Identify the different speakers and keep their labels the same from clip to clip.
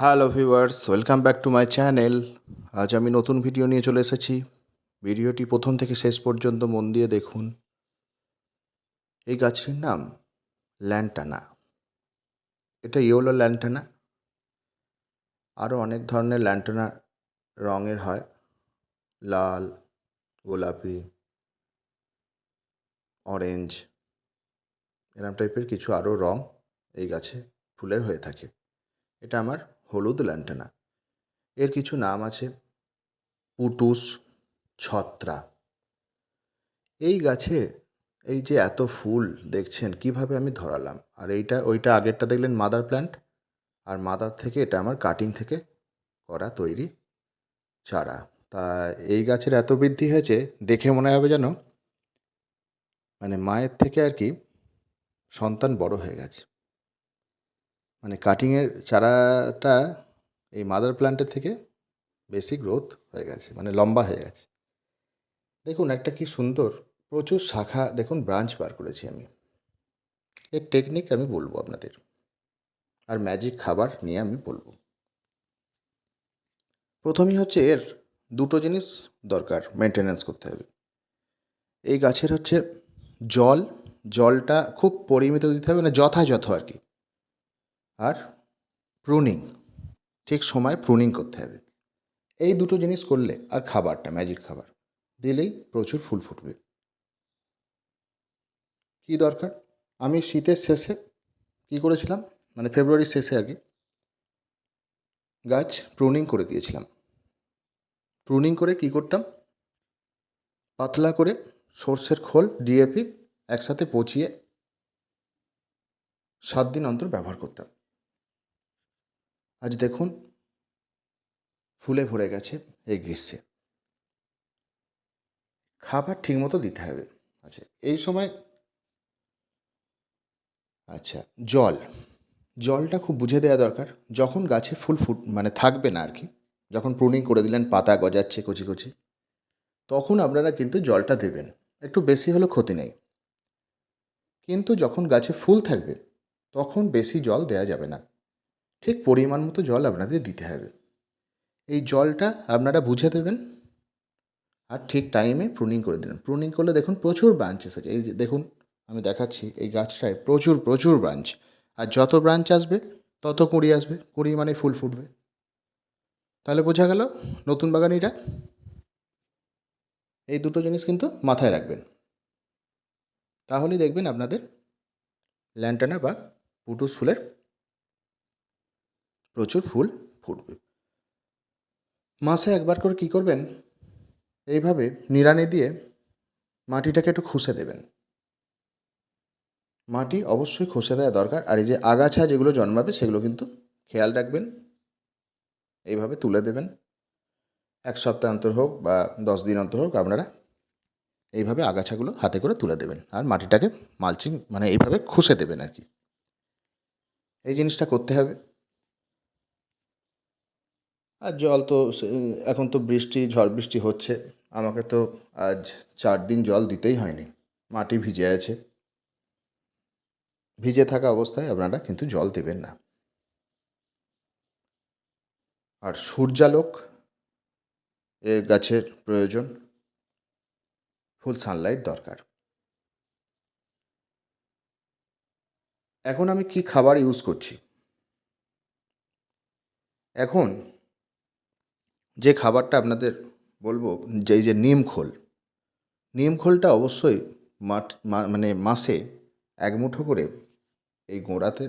Speaker 1: Hello viewers welcome back to my channel আজ আমি নতুন ভিডিও নিয়ে চলে এসেছি। ভিডিওটি প্রথম থেকে শেষ পর্যন্ত মন দিয়ে দেখুন। এই গাছটির নাম ল্যান্টানা। এটা ইয়েলো ল্যান্টানা। আরও অনেক ধরনের ল্যান্টানা রঙের হয়। লাল, গোলাপি অরেঞ্জ এরম টাইপের কিছু আরও রং এই গাছে ফুলের হয়ে থাকে। এটা আমার হলুদ ল্যান্টানা এর কিছু নাম আছে, পুটুস ছত্রা। এই গাছে এই যে এত ফুল দেখছেন, কীভাবে আমি ধরালাম? আর এইটা, ওইটা আগেরটা দেখলেন মাদার প্ল্যান্ট আর মাদার থেকে এটা আমার কাটিং থেকে করা তৈরি চারা। তা এই গাছের এত বৃদ্ধি হয়েছে, দেখে মনে হবে যেন মানে মায়ের থেকে আর কি সন্তান বড় হয়ে গেছে। মানে কাটিংয়ের চারাটা এই মাদার প্ল্যান্টের থেকে বেশি গ্রোথ হয়ে গেছে মানে লম্বা হয়ে গেছে। দেখুন একটা কি সুন্দর, প্রচুর শাখা, দেখুন ব্রাঞ্চ বার করেছি আমি। এর টেকনিক আমি বলব আপনাদের। আর ম্যাজিক খাবার নিয়ে আমি বলব। প্রথমেই হচ্ছে এর দুটো জিনিস দরকার মেনটেনেন্স করতে হবে। এই গাছের হচ্ছে জল, জলটা খুব পরিমিত দিতে হবে মানে যথাযথ আর কি। আর প্রুনিং ঠিক সময় প্রুনিং করতে হবে। এই দুটো জিনিস করলে আর খাবারটা ম্যাজিক খাবার, দিলেই প্রচুর ফুল ফুটবে। কী দরকার? আমি শীতের শেষে কী করেছিলাম? মানে ফেব্রুয়ারির শেষে আর কি, গাছ প্রুনিং করে দিয়েছিলাম। প্রুনিং করে কী করতাম? পাতলা করে সর্ষের খোল ডিএপি একসাথে পচিয়ে সাত দিন অন্তর ব্যবহার করতাম। আজ দেখুন, ফুলে ভরে গেছে এই গ্রীষ্মে। খাবার ঠিকমতো দিতে হবে। আচ্ছা এই সময় আচ্ছা জল। জলটা খুব বুঝে দেওয়া দরকার। যখন গাছে ফুল ফুট মানে থাকবে না আর কি যখন প্রুনিং করে দিলেন, পাতা গজাচ্ছে, কচি কচি, তখন আপনারা কিন্তু জলটা দেবেন। একটু বেশি হলেও ক্ষতি নেই। কিন্তু যখন গাছে ফুল থাকবে, তখন বেশি জল দেওয়া যাবে না। ঠিক পরিমাণ মতো জল আপনাদের দিতে হবে। এই জলটা আপনারা বুঝে দেবেন আর ঠিক টাইমে প্রুনিং করে দেবেন। প্রুনিং করলে দেখুন প্রচুর ব্রাঞ্চেস আছে। এই যে দেখুন, আমি দেখাচ্ছি এই গাছটায় প্রচুর প্রচুর ব্রাঞ্চ আর যত ব্রাঞ্চ আসবে, তত কুঁড়ি আসবে। কুঁড়ি মানে ফুল ফুটবে। তাহলে বোঝা গেল নতুন বাগানিরা এই দুটো জিনিস কিন্তু মাথায় রাখবেন। তাহলেই দেখবেন আপনাদের ল্যান্টানা বা পুটুস ফুলের প্রচুর ফুল ফুটবে। মাসে একবার করে কী করবেন? এইভাবে নিড়ানি দিয়ে মাটিটাকে একটু খুশে দেবেন। মাটি অবশ্যই খসে দেওয়া দরকার। আর এই যে আগাছা যেগুলো জন্মাবে সেগুলো কিন্তু খেয়াল রাখবেন। এইভাবে তুলে দেবেন। এক সপ্তাহ অন্তর হোক বা দশ দিন অন্তর হোক আপনারা এইভাবে আগাছাগুলো হাতে করে তুলে দেবেন। আর মাটিটাকে মালচিং মানে এইভাবে খুশে দেবেন আর কি। এই জিনিসটা করতে হবে। আর জল তো এখন তো বৃষ্টি, ঝড় বৃষ্টি হচ্ছে। আমাকে তো আজ চার দিন জল দিতেই হয়নি। মাটি ভিজে আছে। ভিজে থাকা অবস্থায় আপনারা কিন্তু জল দেবেন না। আর সূর্যালোক এ গাছের প্রয়োজন। ফুল সানলাইট দরকার। এখন আমি কি খাবার ইউজ করছি? এখন যে খাবারটা আপনাদের বলব যে এই যে নিম খোল, নিম খোলটা অবশ্যই মাঠ মানে মাসে এক মুঠো করে এই গোড়াতে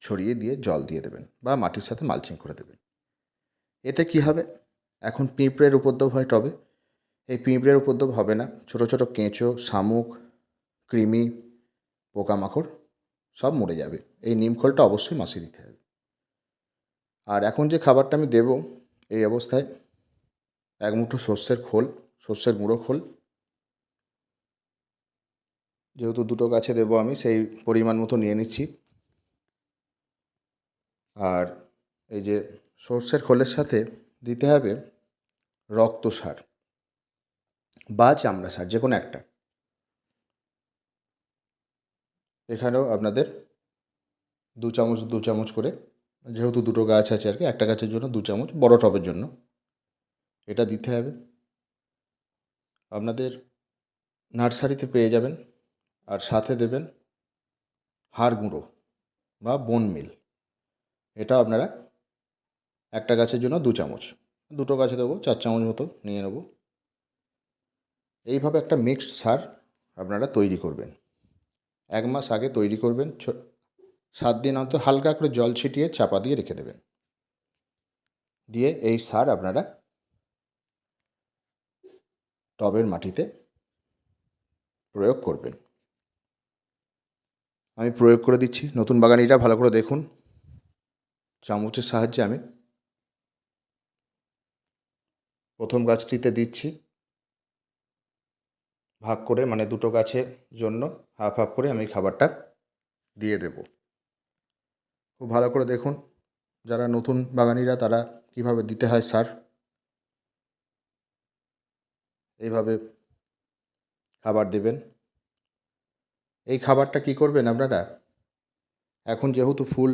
Speaker 1: ছড়িয়ে দিয়ে জল দিয়ে দেবেন বা মাটির সাথে মালচিং করে দেবেন। এতে কি হবে? এখন পিঁপড়ের উপদ্রব হয় টবে। এই পিঁপড়ের উপদ্রব হবে না। ছোট ছোট কেঁচো, শামুক, কৃমি, পোকামাকড় সব মরে যাবে। এই নিম খোলটা অবশ্যই মাসে দিতে হবে। আর এখন যে খাবারটা আমি দেব এই অবস্থায় এক মুঠো সর্ষের খোল, সর্ষের গুঁড়ো খোল। যেহেতু দুটো গাছে দেবো আমি, সেই পরিমাণ মতো নিয়ে নিচ্ছি। আর এই যে সর্ষের খোলের সাথে দিতে হবে রক্ত সার বা চামড়া সার, যে কোনো একটা। এখানেও আপনাদের দু চামচ দু চামচ করে যেহেতু দুটো গাছ আছে আর কি, একটা গাছের জন্য দু চামচ, বড় টবের জন্য। এটা দিতে হবে। আপনাদের নার্সারিতে পেয়ে যাবেন আর সাথে দেবেন হাড় গুঁড়ো বা বোন মিল এটা আপনারা একটা গাছের জন্য দু চামচ, দুটো গাছে দেবো, চার চামচ মতো নিয়ে নেব। এইভাবে একটা মিক্সড সার আপনারা তৈরি করবেন। এক মাস আগে তৈরি করবেন সাত দিন অন্তর হালকা করে জল ছিটিয়ে চাপা দিয়ে রেখে দেবেন। দিয়ে এই সার আপনারা টবের মাটিতে প্রয়োগ করবেন। আমি প্রয়োগ করে দিচ্ছি। নতুন বাগানিটা ভালো করে দেখুন। চামচের সাহায্যে আমি প্রথম গাছটিতে দিচ্ছি। ভাগ করে মানে দুটো গাছের জন্য হাফ হাফ করে আমি খাবারটা দিয়ে দেব। খুব ভালো করে দেখুন, যারা নতুন বাগানিরা তারা কীভাবে দিতে হয় সার। এইভাবে খাবার দেবেন। এই খাবারটা কি করবেন আপনারা? এখন যেহেতু ফুল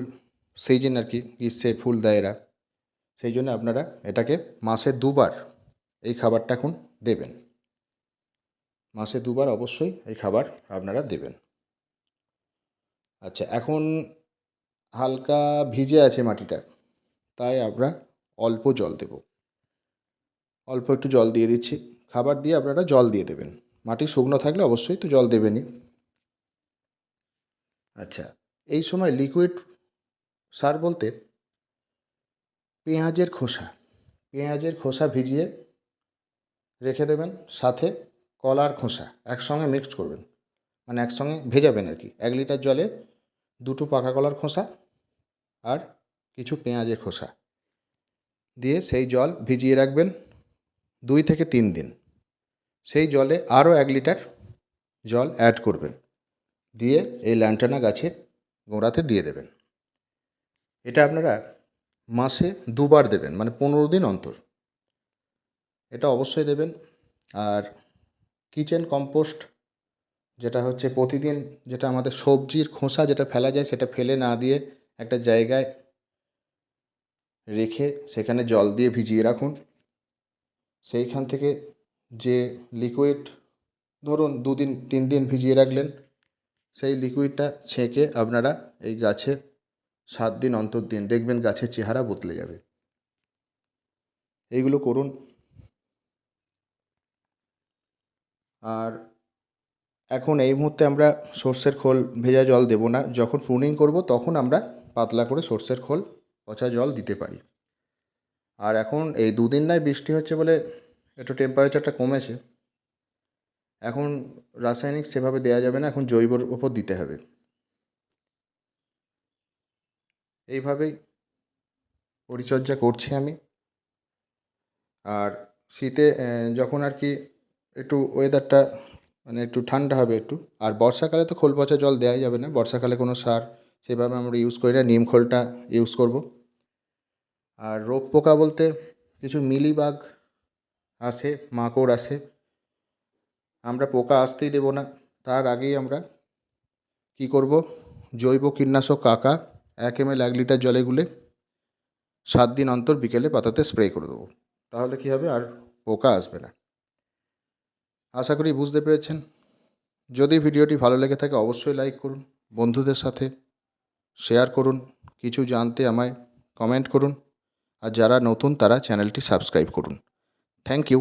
Speaker 1: সিজন আর কি, গ্রীষ্মে ফুল দেয় এরা, সেই জন্য আপনারা এটাকে মাসে দুবার এই খাবারটা এখন দেবেন। মাসে দুবার অবশ্যই এই খাবার আপনারা দেবেন। আচ্ছা এখন হালকা ভিজে আছে মাটিটা, তাই আমরা অল্প জল দেব। অল্প একটু জল দিয়ে দিচ্ছি। খাবার দিয়ে আপনারা জল দিয়ে দেবেন। মাটি শুকনো থাকলে অবশ্যই তো জল দেবেনই। আচ্ছা এই সময় লিকুইড সার বলতে পেঁয়াজের খোসা পেঁয়াজের খোসা ভিজিয়ে রেখে দেবেন। সাথে কলার খোসা একসঙ্গে মিক্সড করবেন। মানে একসঙ্গে ভেজাবেন আর কি। এক লিটার জলে দুটো পাকা কলার খোসা আর কিছু পেঁয়াজের খোসা। দিয়ে সেই জল ভিজিয়ে রাখবেন দুই থেকে তিন দিন। সেই জলে আরও এক লিটার জল অ্যাড করবেন। দিয়ে এই ল্যান্টানা গাছের গোড়াতে দিয়ে দেবেন। এটা আপনারা মাসে দুবার দেবেন মানে পনেরো দিন অন্তর। এটা অবশ্যই দেবেন। আর কিচেন কম্পোস্ট যেটা হচ্ছে প্রতিদিন যেটা আমাদের সবজির খোসা যেটা ফেলা যায় সেটা ফেলে না দিয়ে একটা জায়গায় রেখে সেখানে জল দিয়ে ভিজিয়ে রাখুন। সেইখান থেকে যে লিকুইড ধরুন দুদিন তিন দিন ভিজিয়ে রাখলেন, সেই লিকুইডটা ছেঁকে আপনারা এই গাছে সাত দিন অন্তর দিন দেখবেন গাছের চেহারা বদলে যাবে। এইগুলো করুন। আর এখন এই মুহূর্তে আমরা সর্ষের খোল ভেজা জল দেবো না। যখন প্রুনিং করব, তখন আমরা পাতলা করে সর্ষের খোল, পচা জল দিতে পারি। আর এখন এই দুদিন নয়, বৃষ্টি হচ্ছে বলে একটু টেম্পারেচারটা কমেছে। এখন রাসায়নিক সেভাবে দেওয়া যাবে না, এখন জৈবর ওপর দিতে হবে। এইভাবেই পরিচর্যা করছি আমি। আর শীতে যখন আর কি একটু ওয়েদারটা মানে একটু ঠান্ডা হবে একটু। আর বর্ষাকালে তো খোল পচা জল দেওয়াই যাবে না। বর্ষাকালে কোনো সার সেভাবে আমরা ইউজ করি না। নিম খোলটা ইউজ করব। আর রোগ পোকা বলতে কিছু মিলিবাগ আসে, মাকড় আসে। আমরা পোকা আসতেই দেবো না। তার আগেই আমরা কি করব? জৈব কীটনাশক কাকা এক এম এল এক লিটার জলে গুলে সাত দিন অন্তর বিকেলে পাতাতে স্প্রে করে দেবো। তাহলে কি হবে? আর পোকা আসবে না। আশা করি বুঝতে পেরেছেন। যদি ভিডিওটি ভালো লেগে থাকে অবশ্যই লাইক করুন, বন্ধুদের সাথে শেয়ার করুন, কিছু জানতে আমায় কমেন্ট করুন, আর যারা নতুন তারা চ্যানেলটি সাবস্ক্রাইব করুন। Thank you